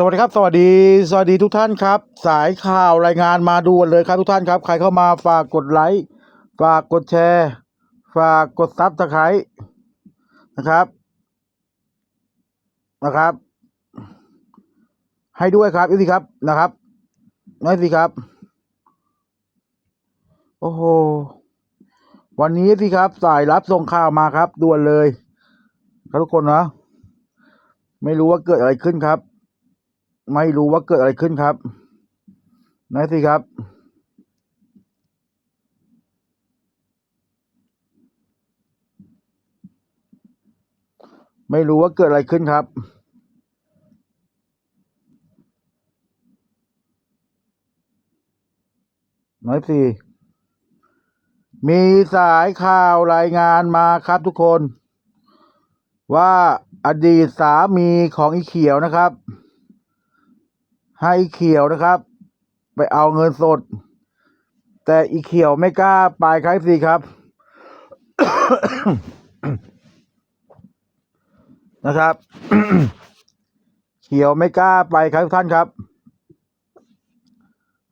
สวัสดีครับ สวัสดีสวัสดีทุกท่านครับ สายข่าวรายงานมาด่วนเลยครับทุกท่านครับ ใครเข้ามาฝากกดไลค์ฝากกดแชร์ ฝากกดซับสไครต์นะครับนะครับ ให้ด้วยครับอีกทีครับนะครับน้อยสิครับ โอ้โหวันนี้สิครับ สายรับส่งข่าวมาครับด่วนเลยครับทุกคนนะไม่รู้ว่าเกิดอะไรขึ้นครับ ไม่รู้ว่าเกิดอะไรขึ้นครับไหนสิครับ ไม่รู้ว่าเกิดอะไรขึ้นครับน้อยสี่มีสายข่าวรายงานมาครับทุกคน ว่าอดีตสามีของอีเขียวนะครับ ให้อีเขียวนะครับ ไปเอาเงินสด แต่อีเขียวไม่กล้าไปครับสิครับ นะครับ เขียวไม่กล้าไปครับทุกท่านครับ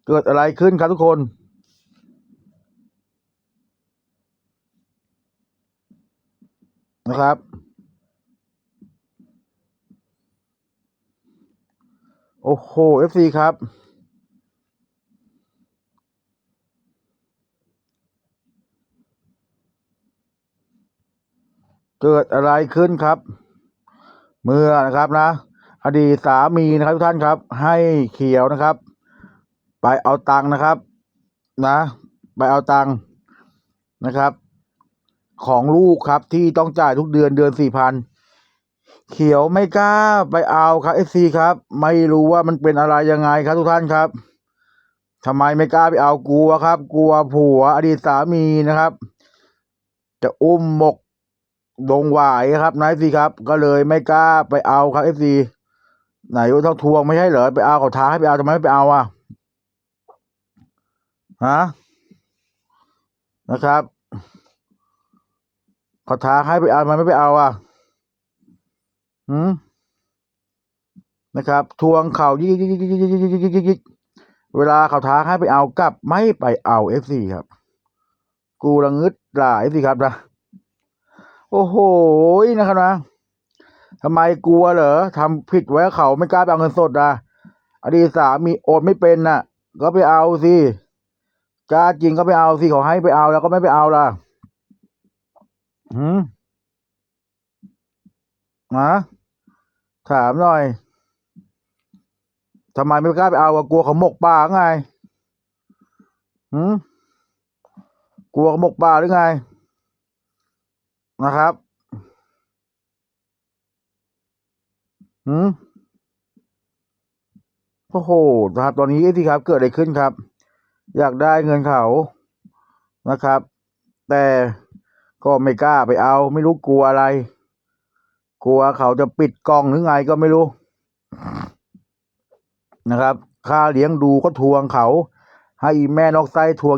เกิดอะไรขึ้นครับทุกคนนะครับ โอ้โหเอฟซีครับ เกิดอะไรขึ้นครับ เมื่อนะครับนะ อดีตสามีนะครับทุกท่านครับ ให้เขียวนะครับ ไปเอาตังค์นะครับ นะ ไปเอาตังค์นะครับ ของลูกครับที่ต้องจ่ายทุกเดือนเดือนสี่พัน เขียวไม่กล้าไปเอาครับเอฟซีครับ ไม่รู้ว่ามันเป็นอะไรยังไงครับทุกท่านครับทำไมไม่กล้าไปเอากลัวครับ กลัวผัวอดีตสามีนะครับ จะอุ้มหมกดงหวายครับนายซีครับ ก็เลยไม่กล้าไปเอาครับเอฟซีไหนว่าเท่าทวงไม่ใช่เหรอไปเอาเขาท้าให้ไปเอาทำไมไม่ไปเอาอะฮะนะครับเขาท้าให้ไปเอาทำไมไม่ไปเอาอะ หืมนะครับ ทวงเข่ายิกยิกยิกยิกยิกยิกยิกยิกเวลาเขาท้าให้ไปเอากลับ ไม่ไปเอาเอฟซีครับ กูระงึดหลายสิครับนะโอ้โหนะครับนะทำไมกลัวเหรอทำผิดไว้เขาไม่กล้าไปเอาเงินสดอะอดีตสามีโอนไม่เป็นน่ะ ก็ไปเอาสิกล้าจริงก็ไปเอาสิเขาให้ไปเอาแล้วก็ไม่ไปเอาล่ะ หืมนะ ถามหน่อยทำไมไม่กล้าไปเอาอะกลัวเขาหมกป่าไงหืมกลัวเขาหมกป่าหรือไง นะครับหืมโอ้โหนะครับ ตอนนี้ที่ครับ เกิดอะไรขึ้นครับ อยากได้เงินเขานะครับ แต่ก็ไม่กล้าไปเอา ไม่รู้กลัวอะไร กลัวเขาจะปิดกล้องหรือไงก็ไม่รู้ นะครับ ค่าเลี้ยงดูก็ทวงเขา ให้แม่นอกไส้ทวง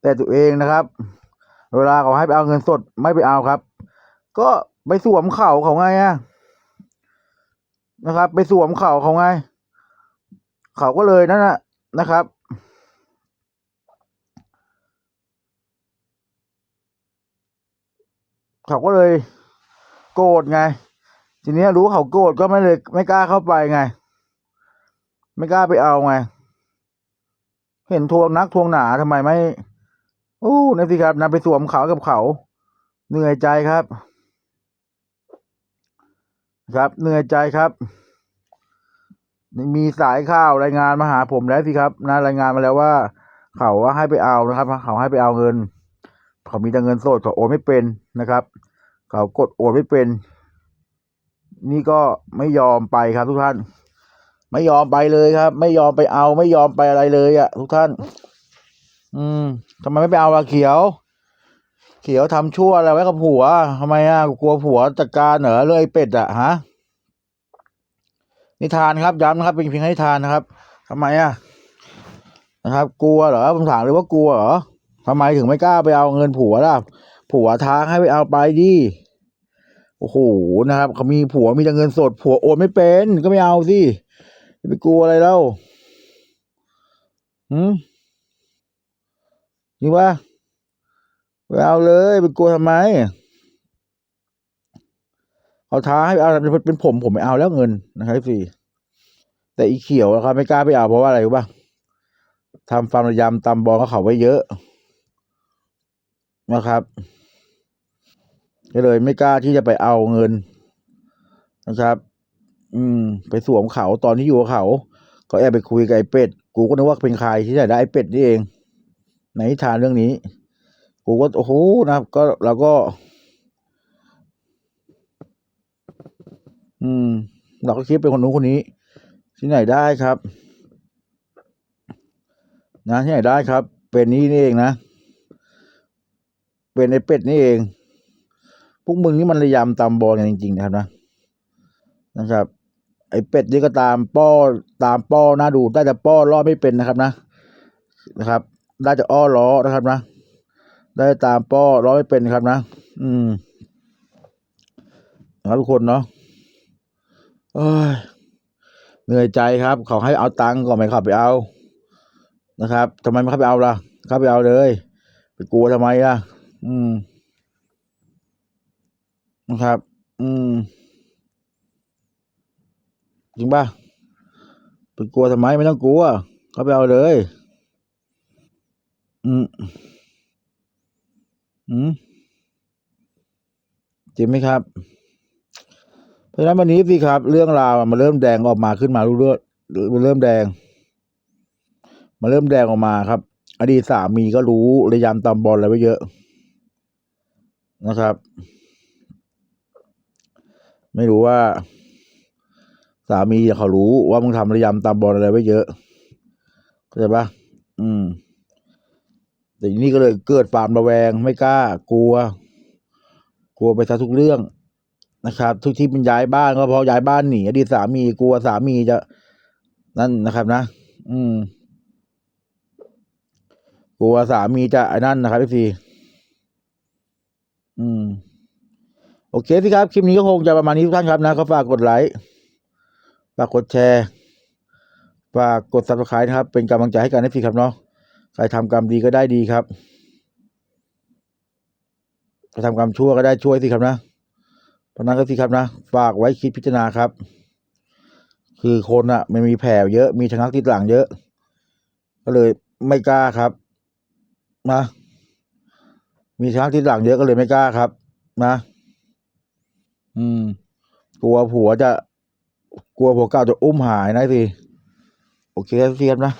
แต่ตัวเองนะครับ เวลาเขาให้ไปเอาเงินสดไม่ไปเอาครับ ก็ไปสวมเข่าเขาไงอะนะครับ ไปสวมเข่าเขาไง เขาก็เลยนั่นนะนะครับ เขาก็เลยโกรธไง ทีนี้รู้เขาโกรธก็ไม่เลยไม่กล้าเข้าไปไง ไม่กล้าไปเอาไง เห็นทวงนักทวงหนาทำไมไม่โอ้นะสิครับนำไปสวมเขากับเขาเหนื่อยใจครับ ครับเหนื่อยใจครับมีสายข่าวรายงานมาหาผมแล้วสิครับนะรายงานมาแล้วว่า เขาว่าให้ไปเอานะครับ เขาให้ไปเอาเงิน เขามีแต่เงินสดเขาโอนไม่เป็นนะครับ เขากดโอนไม่เป็น นี่ก็ไม่ยอมไปครับ ทุกท่าน ไม่ยอมไปเลยครับ ไม่ยอมไปเอา ไม่ยอมไปอะไรเลยอะ่ะ ทุกท่าน อืมทำไมไม่ไปเอาละเขียว เขียวทำชั่วอะไรไว้กับผัวทำไมอะกลัวผัวจัดการเหรอเรื่อยเป็ดอะฮะนิทานครับย้ำนะครับ เป็นเพียงให้นิทานนะครับทำไมอะนะครับ กลัวเหรอผมถามเลยว่ากลัวเหรอ ทำไมถึงไม่กล้าไปเอาเงินผัวล่ะ ผัวท้าให้ไปเอาไปดิโอ้โหนะครับเขามีผัวมีแต่เงินสด ผัวโอนไม่เป็นก็ไม่เอาสิไปกลัวอะไรเล่าหืมจริงปะไม่เอาเลยไปกลัวทำไมเขาท้าให้เอาเป็นผมผมไม่เอาแล้วเงินนะครับสิแต่อีเขียวนะครับไม่กล้าไปเอาเพราะว่าอะไรรู้ปะทำฟาร์มระยำตำบอลก็เขาไว้เยอะ นะครับก็เลยไม่กล้าที่จะไปเอาเงินนะครับ อืม ไปสวมเขาตอนที่อยู่กับเขา ก็แอบไปคุยกับไอ้เป็ด กูก็นึกว่าเป็นใครที่ไหนได้ไอ้เป็ดนี่เอง ในนิทานเรื่องนี้ กูก็โอ้โหนะครับ ก็เราก็ อืม เราก็คิดเป็นคนนู้นคนนี้ ที่ไหนได้ครับ นะที่ไหนได้ครับ เป็นนี่นี่เองนะ เป็นไอ้เป็ดนี่เอง พวกมึงนี่มันระยำตามบอลกันจริงๆนะครับนะนะครับ ไอ้เป็ดนี่ก็ตามป้อตามป้อหน้าดูได้แต่ป้อล่อไม่เป็นนะครับนะนะครับ ได้แต่อ้อล้อนะครับนะ ได้ตามป้อล้อไม่เป็นนะครับนะ อืมนะครับทุกคนเนาะเอ้ยเหนื่อยใจครับเขาให้เอาตังค์ก็ไม่เข้าไปเอานะครับทำไมไม่เข้าไปเอาล่ะเข้าไปเอาเลย ไปกลัวทำไมล่ะ อืม นะครับ อืม จริงป่ะไปกลัวทำไมไม่ต้องกลัวเขาไปเอาเลย อืม อืมจริงไหมครับ เพราะฉะนั้นวันนี้สิครับ เรื่องราวมันเริ่มแดงออกมาขึ้นมาเรื่อยๆมันเริ่มแดงมันเริ่มแดงออกมาครับ อดีตสามีก็รู้ระยำตำบอลอะไรไว้เยอะ นะครับ ไม่รู้ว่า สามีเขารู้ว่ามึงทำระยำตำบอลอะไรไว้เยอะเข้าใจปะอืม แต่นี้ก็เลยเกิดความระแวงไม่กล้า กลัว กลัวไปซะทุกเรื่องนะครับ ทุกที่มันย้ายบ้านก็เพราะย้ายบ้านหนีอดีตสามีกลัวสามีจะนั่นนะครับนะ อืมกลัวสามีจะไอ้นั่นนะครับพี่ซีอืม โอเคสิครับ คลิปนี้ก็คงจะประมาณนี้ทุกท่านครับนะก็ฝากกดไลค์ฝากกดแชร์ฝากกด subscribe นะครับ เป็นกำลังใจให้กันให้พี่ครับเนาะใครทำกรรมดีก็ได้ดีครับใครทำกรรมชั่วก็ได้ช่วยสิครับนะเพราะนั้นก็สิครับนะ ฝากไว้คิดพิจารณาครับ คือคนอะมันมีแผลเยอะมีชะงักที่หลังเยอะ ก็เลยไม่กล้าครับ นะ มีชะงักที่หลังเยอะก็เลยไม่กล้าครับ นะ อืม กลัวผัวจะ กลัวผัวเก่าจะอุ้มหายนะสิ โอเคครับพี่ครับนะ